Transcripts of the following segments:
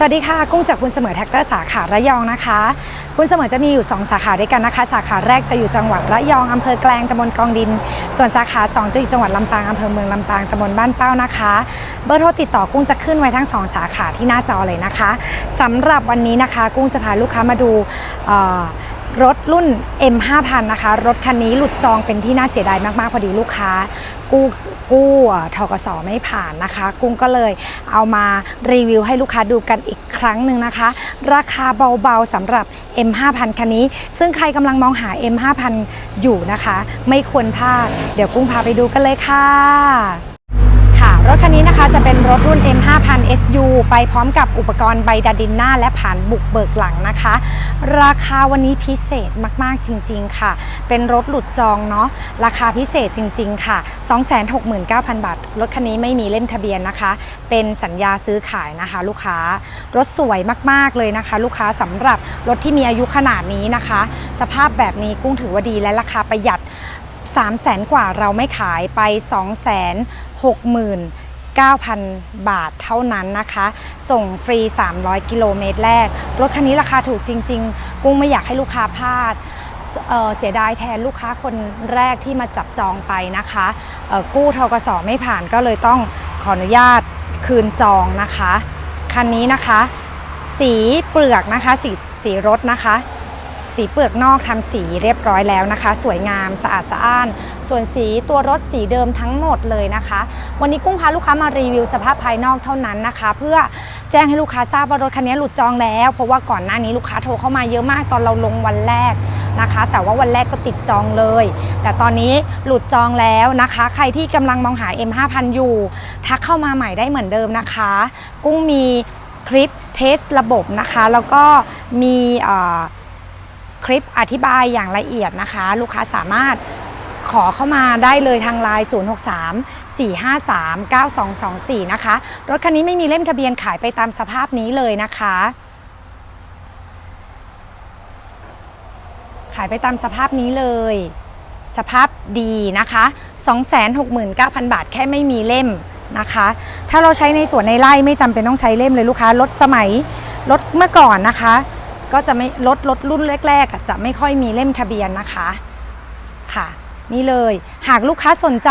สวัสดีค่ะ กุ้งจากคุณเสมอแท็กเตอร์สาขาระยองนะคะคุณเสมอจะมีอยู่ 2 สาขาด้วยกันนะคะ สาขาแรกจะอยู่จังหวัดระยองอำเภอแกลงตำบลกองดิน ส่วนสาขา 2 จะอยู่จังหวัดลำปางอำเภอเมืองลำปางตำบลบ้านเป้านะคะ เบอร์โทรติดต่อกุ้งจะขึ้นไว้ทั้ง 2 สาขาที่หน้าจอเลยนะคะสำหรับวันนี้นะคะ กุ้งจะพาลูกค้ามาดูอ่อ รถรุ่น M5000 นะคะ รถคันนี้หลุดจองเป็นที่น่าเสียดายมากๆ พอดีลูกค้า กู้กู้ทกสไม่ผ่านนะคะ กุ้งก็เลยเอามารีวิวให้ลูกค้าดูกันอีกครั้งหนึ่งนะคะ ราคาเบาๆสำหรับ M5000 คันนี้ ซึ่งใครกำลังมองหา M5000 อยู่นะคะ ไม่ควรพลาด เดี๋ยวกุ้งพาไปดูกันเลยค่ะ รถคันนี้นะคะจะเป็นรถรุ่น M5000 SU ไปพร้อมกับอุปกรณ์ใบดาดินหน้าและผ่านบุกเบิกหลังนะคะ ราคาวันนี้พิเศษมากๆจริง ๆ ค่ะ เป็นรถหลุดจองเนาะราคาพิเศษจริง ๆ ค่ะ 269,000 บาท รถคันนี้ไม่มีเล่มทะเบียนนะคะ เป็นสัญญาซื้อขายนะคะ ลูกค้ารถสวยมากๆเลยนะคะ ลูกค้าสำหรับรถที่มีอายุขนาดนี้นะคะ สภาพแบบนี้กุ้งถือว่าดีและราคาประหยัด3 0 0แสนกว่าเราไม่ขายไป2 6 6 9,000 บาทเท่านั้นนะคะ ส่งฟรี 300 กิโลเมตรแรก รถคันนี้ราคาถูกจริง ๆ กุ้งไม่อยากให้ลูกค้าพลาดเอ่อเสียดายแทนลูกค้าคนแรกที่มาจับจองไปนะคะเอ่อกู้ทกสไม่ผ่านก็เลยต้องขออนุญาตคืนจองนะคะ คันนี้นะคะ สีเปลือกนะคะ สีสีรถนะคะ สีเปลือกนอกทำสีเรียบร้อยแล้วนะคะ สวยงามสะอาดสะอ้าน ส่วนสีตัวรถสีเดิมทั้งหมดเลยนะคะ วันนี้กุ้งพาลูกค้ามารีวิวสภาพภายนอกเท่านั้นนะคะ เพื่อแจ้งให้ลูกค้าทราบว่ารถคันนี้หลุดจองแล้ว เพราะว่าก่อนหน้านี้ลูกค้าโทรเข้ามาเยอะมากตอนเราลงวันแรกนะคะ แต่ว่าวันแรกก็ติดจองเลย แต่ตอนนี้หลุดจองแล้วนะคะ ใครที่กำลังมองหา M5000 อยู่ ทักเข้ามาใหม่ได้เหมือนเดิมนะคะ กุ้งมีคลิปเทสระบบนะคะ แล้วก็มี คลิปอธิบายอย่างละเอียดนะคะ ลูกค้าสามารถขอเข้ามาได้เลยทางไลน์ 063 453 9224 นะคะ รถคันนี้ไม่มีเล่มทะเบียนขายไปตามสภาพนี้เลยนะคะ ขายไปตามสภาพนี้เลย สภาพดีนะคะ 269,000 บาทแค่ไม่มีเล่มนะคะ ถ้าเราใช้ในสวนในไร่ไม่จำเป็นต้องใช้เล่มเลยลูกค้ารถสมัยรถเมื่อก่อนนะคะ ก็จะไม่รถรถรุ่นแรกๆจะไม่ค่อยมีเล่มทะเบียนนะคะค่ะ นี่เลยหากลูกค้าสนใจ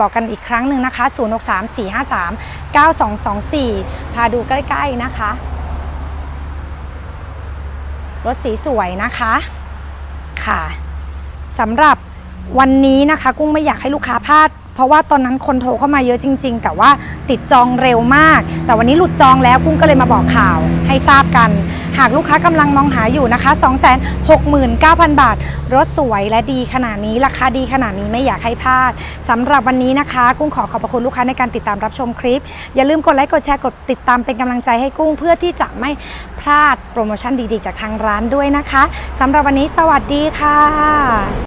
บอกกันอีกครั้งหนึ่งนะคะ 0 6 3 4 5 3 9 2 2 4 พาดูใกล้ๆนะคะ รถสีสวยนะคะค่ะสำหรับวันนี้นะคะ กุ้งไม่อยากให้ลูกค้าพลาด เพราะว่าตอนนั้นคนโทรเข้ามาเยอะจริง ๆ แต่ว่าติดจองเร็วมาก แต่วันนี้หลุดจองแล้วกุ้งก็เลยมาบอกข่าวให้ทราบกัน หากลูกค้ากำลังมองหาอยู่นะคะ 269,000 บาท รถสวยและดีขนาดนี้ ราคาดีขนาดนี้ไม่อยากให้พลาดสำหรับวันนี้นะคะ กุ้งขอขอบพระคุณลูกค้าในการติดตามรับชมคลิป อย่าลืมกดไลค์กดแชร์กดติดตามเป็นกำลังใจให้กุ้งเพื่อที่จะไม่พลาดโปรโมชั่นดีๆ จากทางร้านด้วยนะคะสำหรับวันนี้สวัสดีค่ะ